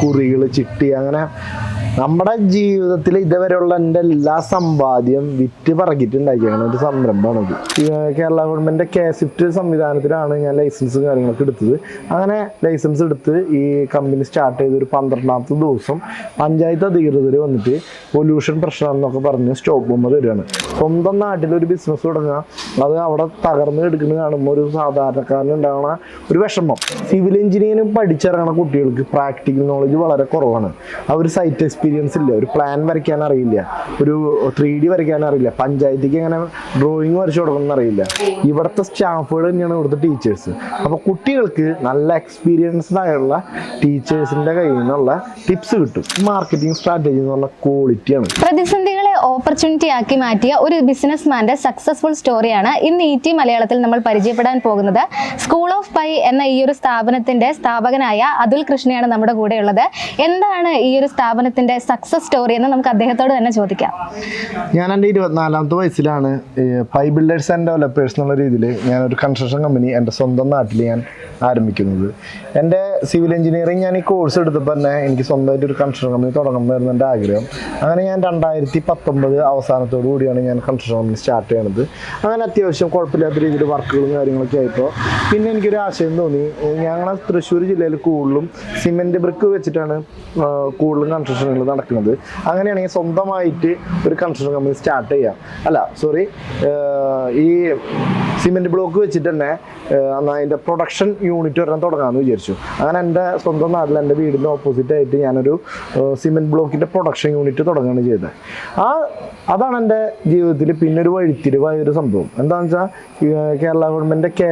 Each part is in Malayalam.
കുറികൾ ചിട്ടി അങ്ങനെ നമ്മുടെ ജീവിതത്തിൽ ഇതുവരെയുള്ള എന്റെ എല്ലാ സമ്പാദ്യം വിറ്റ് പറക്കിയിട്ടുണ്ടാക്കിയാണ് ഒരു സംരംഭമാണ് ഇത്. കേരള ഗവൺമെന്റ് കെ സിഫ്റ്റ് സംവിധാനത്തിലാണ് ഞാൻ ലൈസൻസ് കാര്യങ്ങളൊക്കെ എടുത്തത്. അങ്ങനെ ലൈസൻസ് എടുത്ത് ഈ കമ്പനി സ്റ്റാർട്ട് ചെയ്ത് ഒരു പന്ത്രണ്ടാമത്തെ ദിവസം പഞ്ചായത്ത് അധികൃതർ വന്നിട്ട് പൊല്യൂഷൻ പ്രശ്നം എന്നൊക്കെ പറഞ്ഞ് സ്റ്റോപ്പ് ബൊമ്മ തരികയാണ് സ്വന്തം നാട്ടിൽ ഒരു ബിസിനസ് തുടങ്ങുക. അത് അവിടെ തകർന്ന് എടുക്കുന്നത് കാണുമ്പോൾ ഒരു സാധാരണക്കാരന് ഉണ്ടാകുന്ന ഒരു വിഷമം. സിവിൽ എഞ്ചിനീയറിംഗ് പഠിച്ചിറങ്ങുന്ന കുട്ടികൾക്ക് പ്രാക്ടിക്കൽ നോളജ് വളരെ കുറവാണ്. അവർ സൈറ്റ് എക്സ്പീരിയൻസ് ഇല്ല. ഒരു പ്ലാൻ വരയ്ക്കാൻ അറിയില്ല. ഒരു ത്രീ ഡി വരയ്ക്കാൻ അറിയില്ല. പഞ്ചായത്തിക്ക് എങ്ങനെ ഡ്രോയിങ് വരച്ചു കൊടുക്കണം അറിയില്ല ഇവിടുത്തെ സ്റ്റാഫുകൾ തന്നെയാണ് ഇവിടുത്തെ ടീച്ചേഴ്സ് അപ്പോൾ കുട്ടികൾക്ക് നല്ല എക്സ്പീരിയൻസ്ഡ് ആയുള്ള ടീച്ചേഴ്സിന്റെ കയ്യിൽ നിന്നുള്ള ടിപ്സ് കിട്ടും. മാർക്കറ്റിംഗ് സ്ട്രാറ്റജി എന്ന് പറഞ്ഞ ക്വാളിറ്റിയാണ് പ്രതിസന്ധികളെ ഓപ്പർച്യൂണിറ്റി ആക്കി മാറ്റിയ ഒരു ബിസിനസ്മാന്റെ സക്സസ്ഫുൾ സ്റ്റോറിയാണ് ഇന്ന് ഈ ടി മലയാളത്തിൽ നമ്മൾ പരിചയപ്പെടാൻ പോകുന്നത്. സ്കൂൾ ഓഫ് പൈ എന്ന ഈ ഒരു സ്ഥാപനത്തിന്റെ സ്ഥാപകനായ അതുൽ കൃഷ്ണയാണ് നമ്മുടെ കൂടെ ഉള്ളത് എന്താണ് ഈ ഒരു സ്ഥാപനത്തിന്റെ സക്സസ് സ്റ്റോറി എന്ന് നമുക്ക് അദ്ദേഹത്തോട് തന്നെ ചോദിക്കാം. ഞാൻ എന്റെ ഇരുപത്തിനാലാമത്തെ വയസ്സിലാണ് ഫൈവ് ബിൽഡേഴ്സ് ആൻഡ് ഡെവലപ്പേഴ്സ് എന്നുള്ള രീതിയിൽ ഞാൻ ഒരു കൺസ്ട്രക്ഷൻ കമ്പനി എന്റെ സ്വന്തം നാട്ടിൽ ഞാൻ ആരംഭിക്കുന്നത്. എന്റെ സിവിൽ എഞ്ചിനീയറിംഗ് ഞാൻ ഈ കോഴ്സ് എടുത്തപ്പോൾ തന്നെ എനിക്ക് സ്വന്തമായിട്ട് ഒരു കൺസ്ട്രക്ഷൻ കമ്പനി തുടങ്ങണമെന്നായിരുന്നു എന്റെ ആഗ്രഹം. അങ്ങനെ ഞാൻ രണ്ടായിരത്തി പത്തൊമ്പത് അവസാനത്തോടു കൂടിയാണ് ഞാൻ കൺസ്ട്രക്ഷൻ കമ്പനി സ്റ്റാർട്ട് ചെയ്യണത്. അങ്ങനെ അത്യാവശ്യം കുഴപ്പമില്ലാത്ത രീതിയിൽ വർക്കുകളും കാര്യങ്ങളൊക്കെ ആയപ്പോൾ പിന്നെ എനിക്കൊരു ആശയം തോന്നി ഞങ്ങളെ തൃശ്ശൂർ ജില്ലയിൽ കൂടുതലും സിമെന്റ് ബ്രിക്ക് വെച്ചിട്ടാണ് കൂടുതലും കൺസ്ട്രക്ഷനുകൾ നടക്കുന്നത്. അങ്ങനെയാണെങ്കിൽ സ്വന്തമായിട്ട് ഒരു കൺസ്ട്രക്ഷൻ കമ്പനി സ്റ്റാർട്ട് ചെയ്യാം. അല്ല സോറി ഈ സിമെന്റ് ബ്ലോക്ക് വെച്ചിട്ട് തന്നെ അതിന്റെ പ്രൊഡക്ഷൻ യൂണിറ്റ് ഒരെണ്ണം തുടങ്ങാമെന്ന് വിചാരിച്ചു. അങ്ങനെ എന്റെ സ്വന്തം നാട്ടിൽ എന്റെ വീടിന്റെ ഓപ്പോസിറ്റ് ആയിട്ട് ഞാനൊരു സിമെന്റ് ബ്ലോക്കിന്റെ പ്രൊഡക്ഷൻ യൂണിറ്റ് തുടങ്ങുകയാണ് ചെയ്തത്. ആ അതാണ് എന്റെ ജീവിതത്തിൽ പിന്നെ ഒരു വഴിത്തിരിവായ ഒരു സംഭവം. എന്താണെന്ന് വെച്ചാൽ കേരള ഗവൺമെന്റ് കെ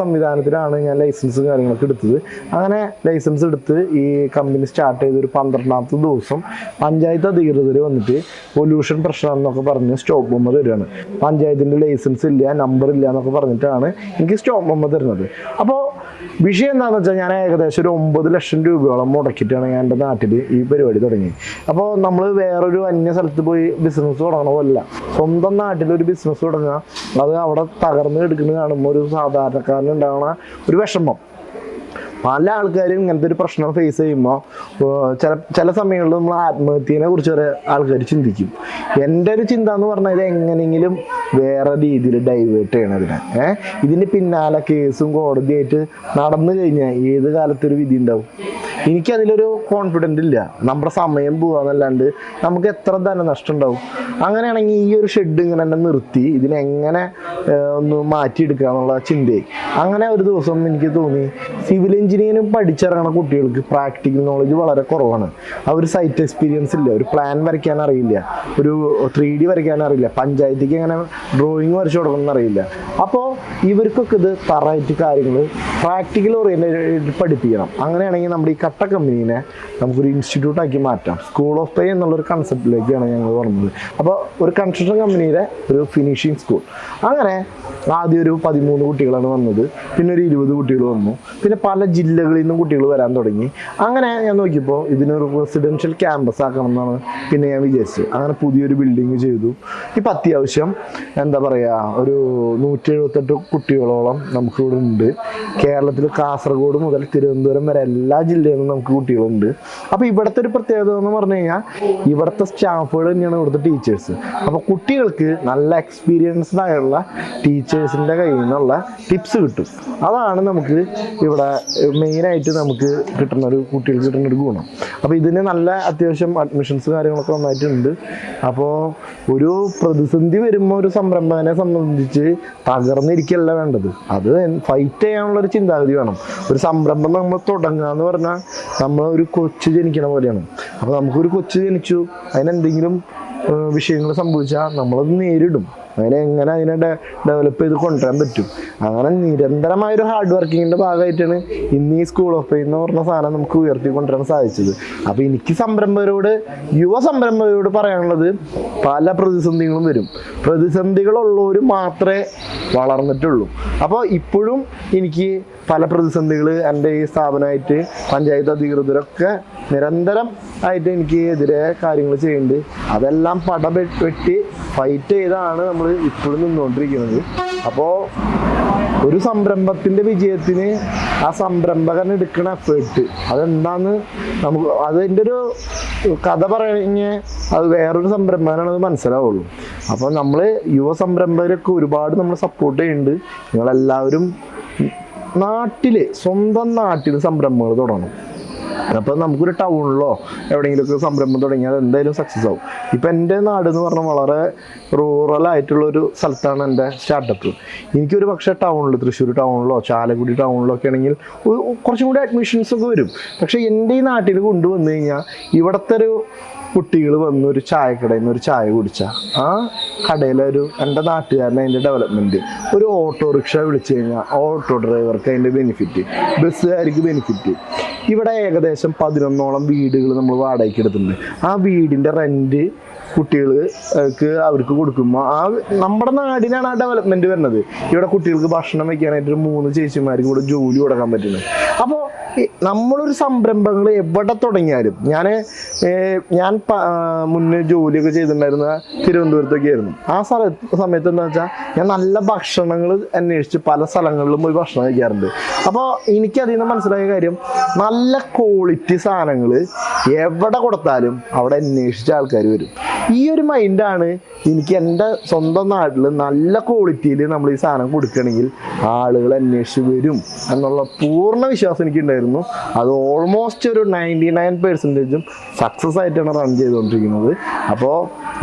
സംവിധാനത്തിലാണ് ഞാൻ ലൈസൻസ് കാര്യങ്ങളൊക്കെ എടുത്തത്. അങ്ങനെ ലൈസൻസ് എടുത്ത് ഈ കമ്പനി സ്റ്റാർട്ട് ചെയ്ത ഒരു പന്ത്രണ്ടാമത്തെ ദിവസം പഞ്ചായത്ത് അധികൃതർ വന്നിട്ട് പൊല്യൂഷൻ പ്രശ്നം എന്നൊക്കെ പറഞ്ഞ് സ്റ്റോപ്പ് ബൊമ്മ തരികയാണ് പഞ്ചായത്തിന്റെ ലൈസൻസ് ഇല്ല നമ്പർ ഇല്ല എന്നൊക്കെ പറഞ്ഞിട്ടാണ് എനിക്ക് സ്റ്റോപ്പ് മുമ്പ് തരുന്നത്. അപ്പോൾ വിഷയം എന്താണെന്ന് വെച്ചാൽ ഞാൻ ഏകദേശം ഒരു ഒമ്പത് ലക്ഷം രൂപയോളം മുടക്കിയിട്ടാണ് ഞാൻ എന്റെ നാട്ടിൽ ഈ പരിപാടി തുടങ്ങി അപ്പോൾ നമ്മൾ വേറൊരു അന്യ സ്ഥലത്ത് പോയി ബിസിനസ് തുടങ്ങണ പോലല്ല സ്വന്തം നാട്ടിൽ ഒരു ബിസിനസ് തുടങ്ങുക. അത് അവിടെ തകർന്ന് എടുക്കുന്നത് കാണുമ്പോൾ ഒരു സാധാരണക്കാരനുണ്ടാകുന്ന ഒരു വിഷമം. പല ആൾക്കാരും ഇങ്ങനത്തെ ഒരു പ്രശ്നം ഫേസ് ചെയ്യുമ്പോൾ ചില ചില സമയങ്ങളിൽ നമ്മൾ ആത്മഹത്യനെ കുറിച്ച് വരെ ആൾക്കാർ ചിന്തിക്കും. എന്റെ ഒരു ചിന്ത എന്ന് പറഞ്ഞാൽ എങ്ങനെയെങ്കിലും വേറെ രീതിയിൽ ഡൈവേർട്ട് ചെയ്യണം ഇതിനെ ഏഹ് ഇതിന് പിന്നാലെ കേസും കോടതിയായിട്ട് നടന്നു കഴിഞ്ഞാൽ ഏത് കാലത്തൊരു വിധി ഉണ്ടാവും? എനിക്കതിലൊരു കോൺഫിഡന്റ് ഇല്ല. നമ്മുടെ സമയം പോവാന്നല്ലാണ്ട് നമുക്ക് എത്ര ധനനഷ്ടം ഉണ്ടാവും? അങ്ങനെയാണെങ്കിൽ ഈ ഒരു ഷെഡ് ഇങ്ങനെ തന്നെ നിർത്തി ഇതിനെങ്ങനെ ഒന്ന് മാറ്റിയെടുക്കുക എന്നുള്ള ചിന്തയായി. അങ്ങനെ ഒരു ദിവസം എനിക്ക് തോന്നി സിവിൽ എഞ്ചിനീയറിംഗ് പഠിച്ചിറങ്ങുന്ന കുട്ടികൾക്ക് പ്രാക്ടിക്കൽ നോളജ് വളരെ കുറവാണ്. അവർ സൈറ്റ് എക്സ്പീരിയൻസ് ഇല്ല. ഒരു പ്ലാൻ വരയ്ക്കാൻ അറിയില്ല. ഒരു ത്രീ ഡി വരയ്ക്കാൻ അറിയില്ല. പഞ്ചായത്തിക്ക് എങ്ങനെ ഡ്രോയിങ് വരച്ചു കൊടുക്കണം അറിയില്ല. അപ്പോൾ ഇവർക്കൊക്കെ ഇത് തറായിട്ട് കാര്യങ്ങൾ പ്രാക്ടിക്കൽ ഓറിയന്റഡ് പഠിപ്പിക്കണം. അങ്ങനെയാണെങ്കിൽ നമ്മുടെ ഈ കട്ട കമ്പനീനെ നമുക്കൊരു ഇൻസ്റ്റിറ്റ്യൂട്ട് ആക്കി മാറ്റാം. സ്കൂൾ ഓഫ് പേ എന്നുള്ളൊരു കൺസെപ്റ്റിലേക്കാണ് ഞങ്ങൾ പറഞ്ഞത് അപ്പോൾ ഒരു കൺസ്ട്രക്ഷൻ കമ്പനിയുടെ ഒരു ഫിനിഷിംഗ് സ്കൂൾ അങ്ങനെ ആദ്യം ഒരു പതിമൂന്ന് കുട്ടികളാണ് വന്നത്. പിന്നെ ഒരു ഇരുപത് കുട്ടികൾ വന്നു. പിന്നെ പല ജില്ലകളിൽ നിന്നും കുട്ടികൾ വരാൻ തുടങ്ങി. അങ്ങനെ ഞാൻ നോക്കിയപ്പോൾ ഇതിനൊരു റെസിഡൻഷ്യൽ ക്യാമ്പസ് ആക്കണം എന്നാണ് പിന്നെ ഞാൻ വിചാരിച്ചത്. അങ്ങനെ പുതിയൊരു ബിൽഡിങ് ചെയ്തു. ഇപ്പം അത്യാവശ്യം എന്താ പറയുക ഒരു നൂറ്റി എഴുപത്തെട്ട് കുട്ടികളോളം നമുക്കിവിടെ ഉണ്ട്. കേരളത്തിൽ കാസർഗോഡ് മുതൽ തിരുവനന്തപുരം വരെ എല്ലാ ജില്ലയിൽ നിന്നും നമുക്ക് കുട്ടികളുണ്ട്. അപ്പോൾ ഇവിടുത്തെ ഒരു പ്രത്യേകത എന്ന് പറഞ്ഞു കഴിഞ്ഞാൽ ഇവിടുത്തെ സ്റ്റാഫുകൾ തന്നെയാണ് ഇവിടുത്തെ ടീച്ചേഴ്സ് അപ്പോൾ കുട്ടികൾക്ക് നല്ല എക്സ്പീരിയൻസ്ഡ് ആയുള്ള ടീച്ചേഴ്സിന്റെ കയ്യിൽ നിന്നുള്ള ടിപ്സ് കിട്ടും. അതാണ് നമുക്ക് ഇവിടെ മെയിനായിട്ട് നമുക്ക് കിട്ടുന്ന ഒരു കുട്ടികൾക്ക് കിട്ടുന്ന ഒരു ഗുണം. അപ്പോൾ ഇതിന് നല്ല അത്യാവശ്യം അഡ്മിഷൻസ് കാര്യങ്ങളൊക്കെ നന്നായിട്ടുണ്ട്. അപ്പോൾ ഒരു പ്രതിസന്ധി വരുമ്പോൾ ഒരു സംരംഭകനെ സംബന്ധിച്ച് തകർന്നിരിക്കല്ല വേണ്ടത്. അത് ഫൈറ്റ് ചെയ്യാനുള്ള ഒരു ചിന്താഗതി വേണം. ഒരു സംരംഭം നമ്മൾ തുടങ്ങുക എന്ന് പറഞ്ഞാൽ നമ്മൾ ഒരു കൊച്ചു ജനിക്കണ പോലെയാണ്. അപ്പോൾ നമുക്കൊരു കൊച്ചു ജനിച്ചു. അതിനെന്തെങ്കിലും വിഷയങ്ങൾ സംഭവിച്ചാൽ നമ്മളത് നേരിടും. അതിനെ എങ്ങനെ അതിനെ ഡെവലപ്പ് ചെയ്ത് കൊണ്ടുവരാൻ പറ്റും? അങ്ങനെ നിരന്തരമായ ഒരു ഹാർഡ് വർക്കിങ്ങിന്റെ ഭാഗമായിട്ടാണ് ഇന്ന് ഈ സ്കൂൾ ഓഫ് പേ എന്ന് പറഞ്ഞ സാധനം നമുക്ക് ഉയർത്തി കൊണ്ടുവരാൻ സാധിച്ചത്. അപ്പോൾ എനിക്ക് സംരംഭകരോട് യുവ സംരംഭകരോട് പറയാനുള്ളത് പല പ്രതിസന്ധികളും വരും. പ്രതിസന്ധികളുള്ളവർ മാത്രമേ വളർന്നിട്ടുള്ളൂ. അപ്പോൾ ഇപ്പോഴും എനിക്ക് പല പ്രതിസന്ധികൾ എന്റെ ഈ സ്ഥാപനമായിട്ട് പഞ്ചായത്ത് അധികൃതരൊക്കെ നിരന്തരം ആയിട്ട് എനിക്ക് എതിരെ കാര്യങ്ങൾ ചെയ്യുന്നുണ്ട്. അതെല്ലാം പട വെട്ടി ഫൈറ്റ് ചെയ്താണ് നമ്മൾ ഇപ്പോഴും നിന്നുകൊണ്ടിരിക്കുന്നത്. അപ്പോൾ ഒരു സംരംഭത്തിന്റെ വിജയത്തിന് ആ സംരംഭകൻ എടുക്കുന്ന എഫേർട്ട് അതെന്താന്ന് നമുക്ക് അതിന്റെ ഒരു കഥ പറഞ്ഞ് അത് വേറൊരു സംരംഭകനാണ് അത് മനസ്സിലാവുള്ളൂ. അപ്പോൾ നമ്മൾ യുവ സംരംഭകരൊക്കെ ഒരുപാട് നമ്മൾ സപ്പോർട്ട് ചെയ്യുന്നുണ്ട്. നിങ്ങളെല്ലാവരും നാട്ടിൽ സ്വന്തം നാട്ടിൽ സംരംഭങ്ങൾ തുടങ്ങണം. അപ്പോൾ നമുക്കൊരു ടൗണിലോ എവിടെയെങ്കിലും ഒക്കെ സംരംഭം തുടങ്ങിയാൽ എന്തായാലും സക്സസ് ആവും. ഇപ്പം എന്റെ നാട് എന്ന് പറഞ്ഞാൽ വളരെ റൂറൽ ആയിട്ടുള്ള ഒരു സ്ഥലത്താണ് എന്റെ സ്റ്റാർട്ടപ്പ് എനിക്കൊരു പക്ഷേ ടൗണിൽ തൃശ്ശൂർ ടൗണിലോ ചാലക്കുടി ടൗണിലോ ഒക്കെ ആണെങ്കിൽ കുറച്ചും കൂടി അഡ്മിഷൻസ് ഒക്കെ വരും. പക്ഷേ എന്റെ ഈ നാട്ടിൽ കൊണ്ടുവന്നു കഴിഞ്ഞാൽ ഇവിടുത്തെ ഒരു കുട്ടികൾ വന്ന് ഒരു ചായക്കടയിൽ നിന്ന് ഒരു ചായ കുടിച്ച. ആ കടയിലെ ഒരു എന്റെ നാട്ടുകാരനെ അതിന്റെ ഡെവലപ്മെന്റ് ഒരു ഓട്ടോറിക്ഷ വിളിച്ചു കഴിഞ്ഞാൽ ഓട്ടോ ഡ്രൈവർക്ക് അതിന്റെ ബെനിഫിറ്റ് ബസ്സുകാർക്ക് ബെനിഫിറ്റ് ഇവിടെ ഏകദേശം പതിനൊന്നോളം വീടുകൾ നമ്മൾ വാടകയ്ക്ക് എടുത്തിട്ടുണ്ട്. ആ വീടിന്റെ റെന്റ് കുട്ടികൾക്ക് അവർക്ക് കൊടുക്കുമ്പോൾ ആ നമ്മുടെ നാടിനാണ് ആ ഡെവലപ്മെന്റ് വരുന്നത്. ഇവിടെ കുട്ടികൾക്ക് ഭക്ഷണം വെക്കാനായിട്ട് മൂന്ന് ചേച്ചിമാർക്ക് കൂടെ ജോലി കൊടുക്കാൻ പറ്റുന്നത്. അപ്പോൾ നമ്മളൊരു സംരംഭങ്ങൾ എവിടെ തുടങ്ങിയാലും ഞാൻ ഞാൻ മുന്നേ ജോലിയൊക്കെ ചെയ്തിട്ടുണ്ടായിരുന്ന തിരുവനന്തപുരത്തൊക്കെ ആയിരുന്നു. ആ സ്ഥല സമയത്ത് എന്താ വെച്ചാൽ ഞാൻ നല്ല ഭക്ഷണങ്ങൾ അന്വേഷിച്ച് പല സ്ഥലങ്ങളിലും പോയി ഭക്ഷണം കഴിക്കാറുണ്ട്. അപ്പോൾ എനിക്കതിൽ നിന്ന് മനസ്സിലായ കാര്യം നല്ല ക്വാളിറ്റി സാധനങ്ങൾ എവിടെ കൊടുത്താലും അവിടെ അന്വേഷിച്ച ആൾക്കാർ വരും. ഈ ഒരു മൈൻഡാണ് എനിക്ക് എന്റെ സ്വന്തം നാട്ടിൽ നല്ല ക്വാളിറ്റിയിൽ നമ്മൾ ഈ സാധനം കൊടുക്കണമെങ്കിൽ ആളുകൾ അന്വേഷിച്ച് വരും എന്നുള്ള പൂർണ വിശ്വാസം എനിക്കുണ്ടായിരുന്നു. അത് ഓൾമോസ്റ്റ് ഒരു നയന്റി നയൻ പെർസെന്റേജും സക്സസ് ആയിട്ടാണ് റൺ ചെയ്തുകൊണ്ടിരിക്കുന്നത്. അപ്പോൾ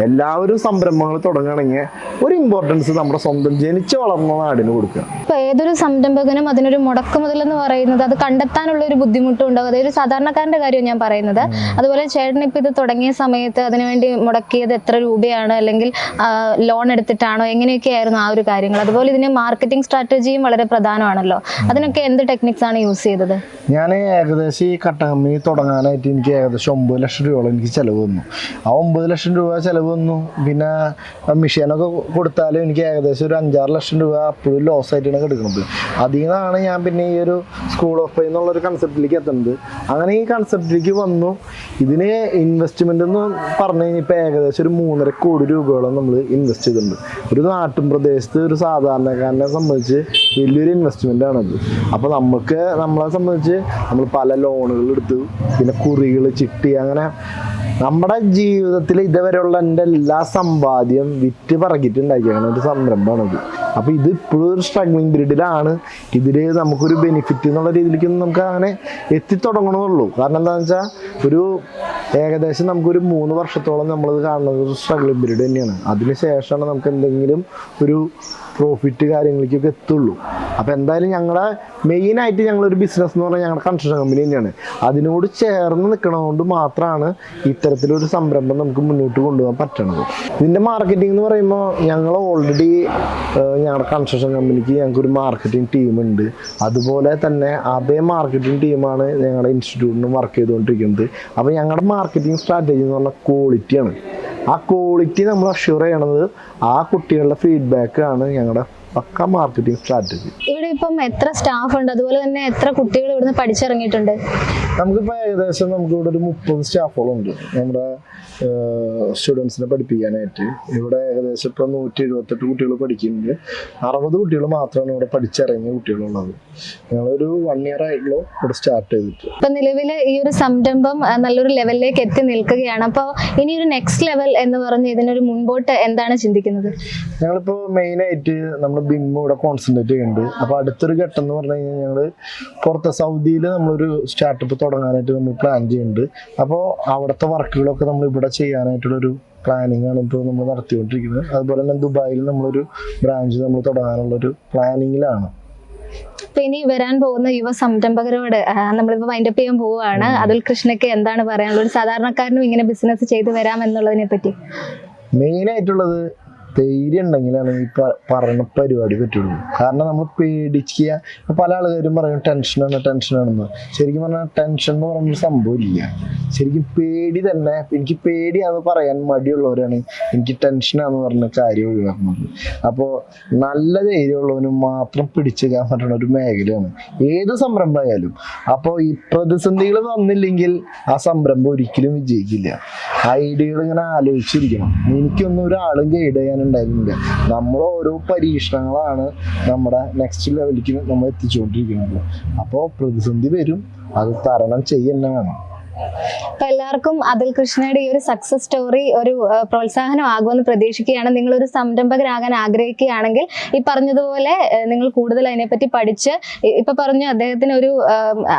എല്ലാവരും സംരംഭങ്ങൾ തുടങ്ങുകയാണെങ്കിൽ ഒരു ഇമ്പോർട്ടൻസ് നമ്മുടെ സ്വന്തം ജനിച്ച് വളർന്ന നാടിന് കൊടുക്കുക. ഇപ്പൊ ഏതൊരു സംരംഭകനും അതിനൊരു മുടക്കുമുതൽ എന്ന് പറയുന്നത് അത് കണ്ടെത്താനുള്ള ഒരു ബുദ്ധിമുട്ടും ഉണ്ടാകും അതൊരു സാധാരണക്കാരന്റെ കാര്യം ഞാൻ പറയുന്നത്. അതുപോലെ ചേട്ടൻ ഇപ്പൊ ഇത് തുടങ്ങിയ സമയത്ത് അതിനുവേണ്ടി മുടക്കിയത് എത്ര രൂപയാണ് അല്ലെങ്കിൽ ലോൺ എടുത്തിട്ടാണോ എങ്ങനെയൊക്കെ ആയിരുന്നു ആ ഒരു കാര്യങ്ങൾ? അതുപോലെ ഇതിന് മാർക്കറ്റിംഗ് സ്ട്രാറ്റജിയും വളരെ പ്രധാനമാണല്ലോ. അതിനൊക്കെ എന്ത് ടെക്നിക്സ് ആണ് യൂസ് ചെയ്തത്? ഞാൻ ഏകദേശം ഈ കട്ടകമ്മി തുടങ്ങാനായിട്ട് എനിക്ക് ഏകദേശം ഒമ്പത് ലക്ഷം രൂപയോളം എനിക്ക് ചിലവ് വന്നു. ആ ഒമ്പത് ലക്ഷം രൂപ ചിലവ് വന്നു. പിന്നെ മിഷീനൊക്കെ കൊടുത്താലും എനിക്ക് ഏകദേശം ഒരു അഞ്ചാറ് ലക്ഷം രൂപ അപ്പോഴും ലോസ് ആയിട്ടാണ് കിടക്കുന്നത് അതിൽ നിന്നാണ് ഞാൻ പിന്നെ ഈ ഒരു സ്കൂൾ ഓഫ് പേ എന്നുള്ള ഒരു കൺസെപ്റ്റിലേക്ക് എത്തുന്നത്. അങ്ങനെ ഈ കൺസെപ്റ്റിലേക്ക് വന്നു. ഇതിന് ഇൻവെസ്റ്റ്മെന്റ് എന്ന് പറഞ്ഞു കഴിഞ്ഞാൽ ഇപ്പോൾ ഏകദേശം ഒരു മൂന്നര കോടി രൂപയോളം നമ്മൾ ഇൻവെസ്റ്റ് ചെയ്തിട്ടുണ്ട്. ഒരു നാട്ടിൻ പ്രദേശത്ത് ഒരു സാധാരണക്കാരനെ സംബന്ധിച്ച് വലിയൊരു ഇൻവെസ്റ്റ്മെന്റ് ആണത്. അപ്പോൾ നമുക്ക് നമ്മളെ സംബന്ധിച്ച് നമ്മൾ പല ലോണുകൾ എടുത്തു പിന്നെ കുറികൾ ചിട്ടി അങ്ങനെ നമ്മുടെ ജീവിതത്തിൽ ഇതുവരെയുള്ള എന്റെ എല്ലാ സമ്പാദ്യം വിറ്റ് പറക്കിയിട്ട് ഉണ്ടാക്കിയാണ് ഒരു സംരംഭമാണത്. അപ്പോൾ ഇത് ഇപ്പോഴും ഒരു സ്ട്രഗ്ലിംഗ് പീരീഡിലാണ് ഇതിൽ നമുക്കൊരു ബെനിഫിറ്റ് എന്നുള്ള രീതിയിലേക്ക് നമുക്ക് അങ്ങനെ എത്തിത്തുടങ്ങണമെന്നുള്ളൂ കാരണം എന്താണെന്ന് വെച്ചാൽ ഒരു ഏകദേശം നമുക്കൊരു മൂന്ന് വർഷത്തോളം നമ്മളിത് കാണുന്നത് ഒരു സ്ട്രഗ്ലിംഗ് പീരീഡ് തന്നെയാണ്. അതിനുശേഷമാണ് നമുക്ക് എന്തെങ്കിലും ഒരു പ്രോഫിറ്റ് കാര്യങ്ങളിലേക്കൊക്കെ എത്തുള്ളൂ. അപ്പോൾ എന്തായാലും ഞങ്ങളുടെ മെയിനായിട്ട് ഞങ്ങളൊരു ബിസിനസ് എന്ന് പറഞ്ഞാൽ ഞങ്ങളുടെ കൺസ്ട്രക്ഷൻ കമ്പനി തന്നെയാണ്. അതിനോട് ചേർന്ന് നിൽക്കണതുകൊണ്ട് മാത്രമാണ് ഇത്തരത്തിലൊരു സംരംഭം നമുക്ക് മുന്നോട്ട് കൊണ്ടുപോകാൻ പറ്റണത്. ഇതിന്റെ മാർക്കറ്റിംഗ് എന്ന് പറയുമ്പോൾ ഞങ്ങൾ ഓൾറെഡി ഞങ്ങളുടെ കൺസ്ട്രക്ഷൻ കമ്പനിക്ക് ഞങ്ങൾക്കൊരു മാർക്കറ്റിംഗ് ടീമുണ്ട് അതുപോലെ തന്നെ അതേ മാർക്കറ്റിംഗ് ടീമാണ് ഞങ്ങളുടെ ഇൻസ്റ്റിറ്റ്യൂട്ടിന് വർക്ക് ചെയ്തുകൊണ്ടിരിക്കുന്നത് അപ്പോൾ ഞങ്ങളുടെ മാർക്കറ്റിംഗ് സ്ട്രാറ്റജി എന്ന് പറഞ്ഞാൽ ക്വാളിറ്റിയാണ് ആ ക്വാളിറ്റി നമ്മൾ അഷ്യൂർ ചെയ്യണത് ആ കുട്ടികളുടെ ഫീഡ്ബാക്ക് ആണ് ഞങ്ങളുടെ പക്ക മാർക്കറ്റിംഗ് സ്ട്രാറ്റജി ഇവിടെ ഇപ്പം എത്ര സ്റ്റാഫ് ഉണ്ട്? അതുപോലെ തന്നെ എത്ര കുട്ടികൾ ഇവിടുന്ന് പഠിച്ചിറങ്ങിയിട്ടുണ്ട്? നമുക്കിപ്പോൾ ഏകദേശം നമുക്ക് ഇവിടെ ഒരു മുപ്പത് സ്റ്റാഫുകളുണ്ട്. നമ്മുടെ സ്റ്റുഡൻസിനെ പഠിപ്പിക്കാനായിട്ട്. ഇവിടെ ഏകദേശം ഇപ്പോൾ നൂറ്റി എഴുപത്തെട്ട് കുട്ടികൾ പഠിക്കുന്നുണ്ട്. അറുപത് കുട്ടികൾ മാത്രമാണ് ഇവിടെ പഠിച്ചിറങ്ങിയ കുട്ടികളുള്ളത്. ഞങ്ങളൊരു വൺ ഇയർ ആയിട്ടുള്ളൂ ഇവിടെ സ്റ്റാർട്ട് ചെയ്തിട്ട്. ഇപ്പൊ നിലവിൽ ഈ ഒരു സംരംഭം നല്ലൊരു ലെവലിലേക്ക് എത്തി നിൽക്കുകയാണ്. അപ്പോൾ ഇനി ഒരു നെക്സ്റ്റ് ലെവൽ എന്ന് പറഞ്ഞ് ഇതിനൊരു മുൻപോട്ട് എന്താണ് ചിന്തിക്കുന്നത്? ഞങ്ങളിപ്പോൾ മെയിനായിട്ട് നമ്മൾ ബിം ഇവിടെ കോൺസെൻട്രേറ്റ് ചെയ്യുന്നുണ്ട്. അപ്പോൾ അടുത്തൊരു ഘട്ടം എന്ന് പറഞ്ഞു കഴിഞ്ഞാൽ ഞങ്ങൾ പുറത്തെ സൗദിയിൽ നമ്മളൊരു സ്റ്റാർട്ടപ്പ് തുടങ്ങാനായിട്ട് നമ്മൾ പ്ലാൻ ചെയ്യുന്നുണ്ട്. അപ്പോൾ അവിടുത്തെ വർക്കുകളൊക്കെ നമ്മൾ ഇവിടെ ചെയ്യാനായിട്ടുള്ളൊരു പ്ലാനിങ് ആണ് ഇപ്പോൾ നമ്മൾ നടത്തിക്കൊണ്ടിരിക്കുന്നത്. അതുപോലെ തന്നെ ദുബായിൽ നമ്മളൊരു ബ്രാഞ്ച് നമ്മൾ തുടങ്ങാനുള്ളൊരു പ്ലാനിങ്ങിലാണ് അപ്പൊ ഇനി വരാൻ പോകുന്ന യുവ സംരംഭകരോട് നമ്മളിപ്പോ വൈൻഡപ്പ് ചെയ്യാൻ പോവുകയാണ്. അതുൽ കൃഷ്ണയ്ക്ക് എന്താണ് പറയാനുള്ളത്? ഒരു സാധാരണക്കാരനും ഇങ്ങനെ ബിസിനസ് ചെയ്തു വരാം എന്നുള്ളതിനെ പറ്റി മെയിനായിട്ടുള്ളത് ധൈര്യം ഉണ്ടെങ്കിലാണ് ഈ പറഞ്ഞ പരിപാടി പറ്റുള്ളൂ. കാരണം നമ്മൾ പേടിക്കുക പല ആൾക്കാരും പറയും ടെൻഷനാണ് ടെൻഷനാണെന്ന്. ശരിക്കും പറഞ്ഞാൽ ടെൻഷൻ എന്ന് പറയുന്ന സംഭവം ഇല്ല. ശരിക്കും പേടി തന്നെ. എനിക്ക് പേടിയാന്ന് പറയാൻ മടിയുള്ളവരാണ് എനിക്ക് ടെൻഷനാന്ന് പറഞ്ഞ കാര്യം ഒഴിവാക്കുന്നത്. അപ്പോൾ നല്ല ധൈര്യമുള്ളവനും മാത്രം പിടിച്ചേക്കാൻ പറ്റുന്ന ഒരു മേഖലയാണ്. ഏത് സംരംഭമായാലും. അപ്പോൾ ഈ പ്രതിസന്ധികൾ വന്നില്ലെങ്കിൽ ആ സംരംഭം ഒരിക്കലും വിജയിക്കില്ല. ഐഡിയകൾ ഇങ്ങനെ ആലോചിച്ചിരിക്കണം. എനിക്കൊന്നും ഒരാളും ഗൈഡ് ചെയ്യാനുണ്ടായിരുന്നില്ല നമ്മൾ ഓരോ പരീക്ഷണങ്ങളാണ് നമ്മുടെ നെക്സ്റ്റ് ലെവലിലേക്ക് നമ്മൾ എത്തിച്ചുകൊണ്ടിരിക്കുന്നത്. അപ്പോൾ പ്രതിസന്ധി വരും. അത് തരണം ചെയ്യുന്ന വേണം അപ്പൊ എല്ലാവർക്കും അതിൽ കൃഷ്ണയുടെ ഈ ഒരു സക്സസ് സ്റ്റോറി ഒരു പ്രോത്സാഹനമാകുമെന്ന് പ്രതീക്ഷിക്കുകയാണ്. നിങ്ങൾ ഒരു സംരംഭകരാകാൻ ആഗ്രഹിക്കുകയാണെങ്കിൽ ഈ പറഞ്ഞതുപോലെ നിങ്ങൾ കൂടുതൽ അതിനെപ്പറ്റി പഠിച്ച് ഇപ്പൊ പറഞ്ഞു അദ്ദേഹത്തിന് ഒരു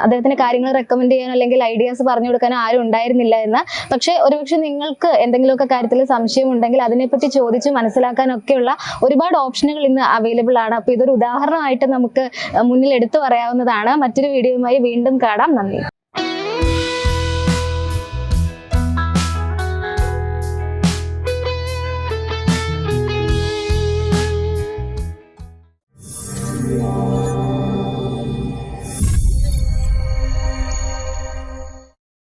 അദ്ദേഹത്തിന് കാര്യങ്ങൾ റെക്കമെൻഡ് ചെയ്യാനോ അല്ലെങ്കിൽ ഐഡിയാസ് പറഞ്ഞു കൊടുക്കാനോ ആരും ഉണ്ടായിരുന്നില്ല എന്ന്. പക്ഷെ ഒരുപക്ഷെ നിങ്ങൾക്ക് എന്തെങ്കിലുമൊക്കെ കാര്യത്തിൽ സംശയം ഉണ്ടെങ്കിൽ അതിനെപ്പറ്റി ചോദിച്ച് മനസ്സിലാക്കാനൊക്കെയുള്ള ഒരുപാട് ഓപ്ഷനുകൾ ഇന്ന് അവൈലബിൾ ആണ്. അപ്പൊ ഇതൊരു ഉദാഹരണമായിട്ട് നമുക്ക് മുന്നിൽ എടുത്തു പറയാവുന്നതാണ്. മറ്റൊരു വീഡിയോയുമായി വീണ്ടും കാണാം. നന്ദി.